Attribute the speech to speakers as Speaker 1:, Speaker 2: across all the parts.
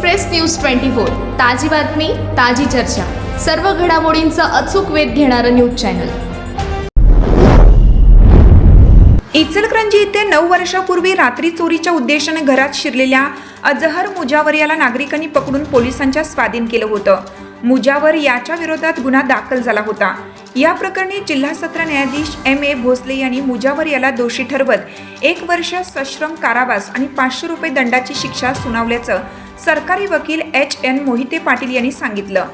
Speaker 1: Express news twenty four. ताजी बातमी ताजी चर्चा. सर्व घडामोडींचा अचूक वेध घेणारं न्यूज चॅनल.
Speaker 2: इचलकरंजी येथे नऊ वर्षापूर्वी रात्री चोरीच्या उद्देशाने घरात शिरलेल्या अजहर मुजावर याला नागरिकांनी पकडून पोलिसांच्या स्वाधीन केलं होतं. मुजावर याच्या विरोधात गुन्हा दाखल झाला होता. या प्रकरणी जिल्हा सत्र न्यायाधीश एम ए भोसले यांनी मुजावर याला दोषी ठरवत एक वर्ष सश्रम कारावास आणि पाचशे रुपये दंडाची शिक्षा सुनावल्याचं सरकारी वकील एच एन मोहिते पाटील यांनी सांगितलं.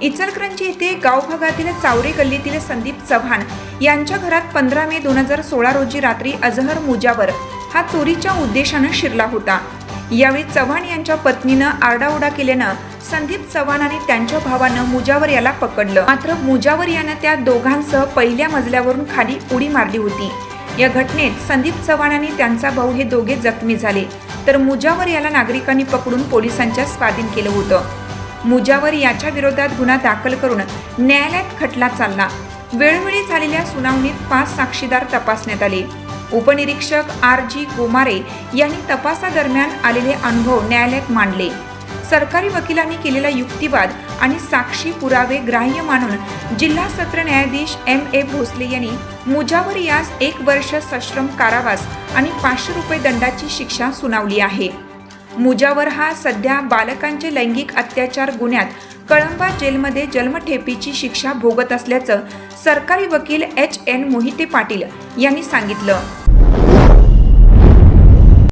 Speaker 2: इचलकरंजी येथे गाव भागातील चावरे गल्लीतील संदीप चव्हाण यांच्या घरात पंधरा मे दोन हजार सोळा रोजी रात्री अजहर मुजावर हा चोरीच्या उद्देशानं शिरला होता. यावेळी चव्हाण यांच्या पत्नीनं आरडाओरडा केल्यानं संदीप चव्हाण आणि त्यांच्या भावानं मुजावर याला पकडलं. मात्र मुजावर यानं त्या दोघांसह पहिल्या मजल्यावरून खाली उडी मारली होती. या घटनेत संदीप चव्हाण आणि त्यांचा भाऊ हे दोघे जखमी झाले. तर मुजावर याला नागरिकांनी पकडून पोलिसांच्या स्वाधीन केलं होतं. मुजावर याच्या विरोधात गुन्हा दाखल करून न्यायालयात खटला चालला. वेळोवेळी झालेल्या सुनावणीत पाच साक्षीदार तपासण्यात आले. उपनिरीक्षक आर जी गोमारे यांनी तपासादरम्यान आलेले अनुभव न्यायालयात मांडले. सरकारी वकिलांनी केलेला युक्तिवाद आणि साक्षी पुरावे ग्राह्य मानून जिल्हा सत्र न्यायाधीश एम ए भोसले यांनी मुजावर यास एक वर्ष सश्रम कारावास आणि पाचशे रुपये दंडाची शिक्षा सुनावली आहे. मुजावर हा सध्या बालकांचे लैंगिक अत्याचार गुन्ह्यात कळंबा जेलमध्ये जन्मठेपीची शिक्षा भोगत असल्याचं सरकारी वकील एच एन मोहिते पाटील यांनी सांगितलं.